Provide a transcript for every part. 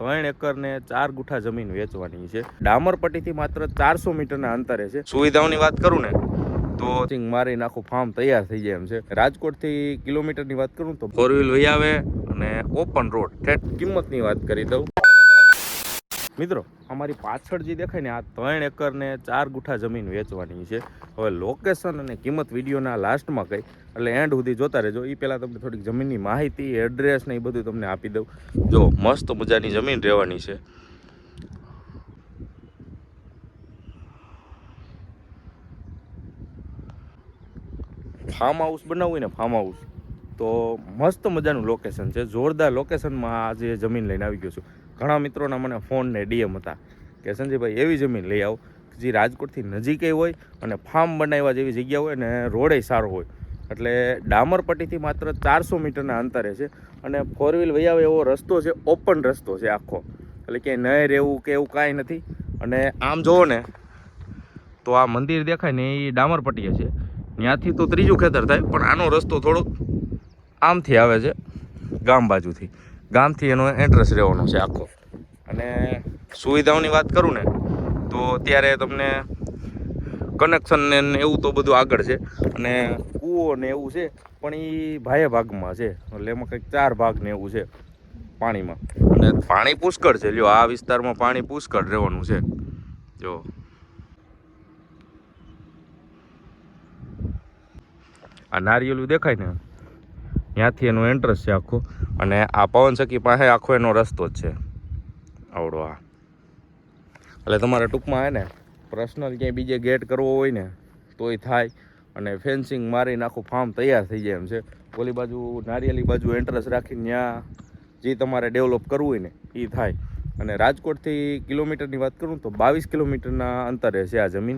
ત્રણ એકર ને ચાર ગુઠા જમીન વેચવાની છે. ડામરપટ્ટીથી માત્ર ચારસો મીટરના અંતરે છે. સુવિધાઓની વાત કરું ને, તો મારી આખું ફાર્મ તૈયાર થઈ જાય એમ છે. રાજકોટથી કિલોમીટરની વાત કરું તો ફોર વ્હીલ વહી આવે અને ઓપન રોડ કિંમતની વાત કરી દઉં. મિત્રો, અમારી પાછળ જે દેખાય ને, આ ત્રણ એકર ને ચાર ગુઠા જમીન વેચવાની છે. હવે લોકેશન અને કિંમત વિડીયોના લાસ્ટમાં કહી એટલે એન્ડ સુધી જોતા રહેજો. એ પહેલાં તમને થોડીક જમીનની માહિતી એડ્રેસ ને એ બધું તમને આપી દઉં. જો, મસ્ત મજાની જમીન રહેવાની છે. ફાર્મ હાઉસ બનાવવું ને ફાર્મ હાઉસ તો મસ્ત મજાનું લોકેશન છે. જોરદાર લોકેશનમાં આ જે જમીન લઈને આવી ગયો છું. ઘણા મિત્રોના મને ફોન ને ડીએમ હતા. કે સંજયભાઈ, એવી જમીન લઈ આવો, જે રાજકોટથી નજીકે હોય અને ફાર્મ બનાવ્યા જેવી જગ્યા હોય ને રોડે સારો હોય. એટલે ડામરપટ્ટીથી માત્ર ચારસો મીટરના અંતરે છે અને ફોર વ્હીલ વહી આવે એવો રસ્તો છે ઓપન રસ્તો છે આખો. એટલે ક્યાંય નહીં રહેવું કે એવું કાંઈ નથી. અને આમ જુઓ ને, તો આ મંદિર દેખાય ને એ ડામરપટ્ટીએ છે. ત્યાંથી તો ત્રીજું ખેતર થાય, પણ આનો રસ્તો થોડોક આમથી આવે છે, ગામ બાજુથી. ગામથી એનો એડ્રેસ રહેવાનો છે આખો. અને સુવિધાઓની વાત કરું ને, તો અત્યારે તમને કનેક્શન ને એવું તો બધું આગળ છે. અને કૂવો ને એવું છે, પણ એ ભાઈએ ભાગમાં છે. એટલે એમાં કંઈક ચાર ભાગ ને એવું છે પાણીમાં. અને પાણી પુષ્કળ છે. લ્યો, આ વિસ્તારમાં પાણી પુષ્કળ રહેવાનું છે. જો. આ નારિયેલું દેખાય ને? ત્યાંથી એનો એન્ટ્રન્સ છે આખો. અને આ પવનચક્કી પાસે આખો એનો રસ્તો જ છે. આવડો આ. એટલે તમારે ટૂંકમાં હે ને પર્સનલ ક્યાંય બીજે ગેટ કરવો હોય ને, તોય થાય. અને ફેન્સિંગ મારીને આખું ફાર્મ તૈયાર થઈ જાય એમ છે. ઓલી બાજુ નારિયેલી બાજુ એન્ટ્રન્સ રાખીને ત્યાં જે તમારે ડેવલપ કરવું હોય ને એ થાય. અને રાજકોટથી કિલોમીટરની વાત કરું તો બાવીસ કિલોમીટરના અંતરે છે આ જમીન.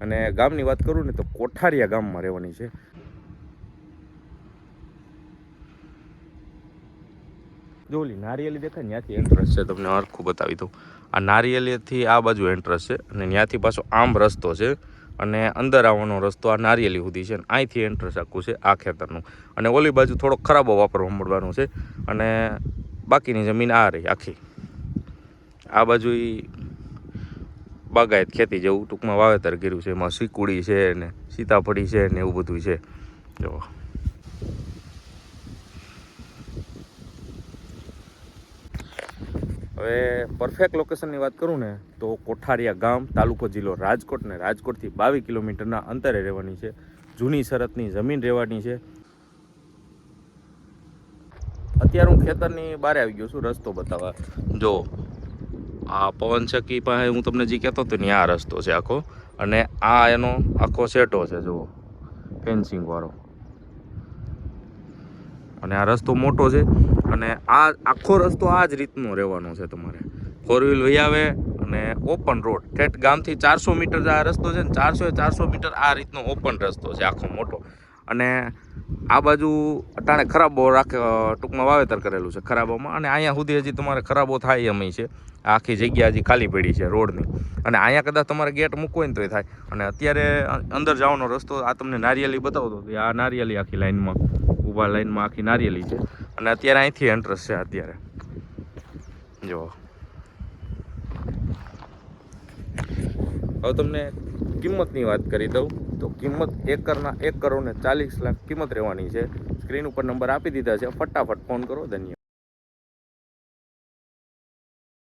અને ગામની વાત કરું ને તો કોઠારિયા ગામમાં રહેવાની છે. જો ઓલી નારિયેલી દેખાય ત્યાંથી એન્ટ્રન્સ છે, તમને હરખું બતાવી દઉં. આ નારિયેલીથી આ બાજુ એન્ટ્રન્સ છે અને ત્યાંથી પાછો આમ રસ્તો છે અને અંદર આવવાનો રસ્તો આ નારિયેલી સુધી છે અને અહીંથી એન્ટ્રન્સ આખું છે આ ખેતરનું. અને ઓલી બાજુ થોડો ખરાબો વાપરવા મળવાનું છે અને બાકીની જમીન આ રહી આખી. આ બાજુ એ બાગાયત ખેતી જેવું ટૂંકમાં વાવેતર કર્યું છે. એમાં સીકુડી છે ને સીતાફળી છે ને એવું બધું છે. જો. હવે પરફેક્ટ લોકેશનની વાત કરું ને, તો કોઠારિયા ગામ, તાલુકો જિલ્લો રાજકોટ ને રાજકોટથી બાવીસ કિલોમીટરના અંતરે રહેવાની છે. જૂની શરતની જમીન રહેવાની છે. અત્યારે હું ખેતરની બહાર આવી ગયો છું, રસ્તો બતાવવા. જો, આ પવનચક્કી પાસે હું તમને જે કહેતો હતો ને, આ રસ્તો છે આખો. અને આ એનો આખો સેટો છે, જુઓ. ફેન્સિંગવાળો અને આ રસ્તો મોટો છે. અને આ આખો રસ્તો આ જ રીતનો રહેવાનો છે તમારે. ફોર વ્હીલ વહી આવે અને ઓપન રોડ ઠેઠ ગામથી ચારસો મીટર આ રસ્તો છે ને ચારસો એ ચારસો મીટર આ રીતનો ઓપન રસ્તો છે, આખો મોટો. અને આ બાજુ અટાણે ખરાબો રાખે ટૂંકમાં વાવેતર કરેલું છે ખરાબોમાં. અને અહીંયા સુધી હજી તમારે ખરાબો થાય એમ છે. આખી જગ્યા હજી ખાલી પડી છે રોડની. અને અહીંયા કદાચ તમારે ગેટ મૂકવો ને તોય થાય. અને અત્યારે અંદર જવાનો રસ્તો આ તમને નારિયેલી બતાવતો આ નારિયેલી આખી લાઇનમાં ઊભા લાઇનમાં આખી નારિયેલી છે. અને અત્યારે અહીંથી એન્ટ્રસ છે, અત્યારે. જો. હવે તમને કિંમતની વાત કરી દઉં, તો કિંમત એકરના એક કરોડ ને ચાલીસ લાખ કિંમત રહેવાની છે. સ્ક્રીન ઉપર નંબર આપી દીધા છે, ફટાફટ ફોન કરો, ધન્યવાદ.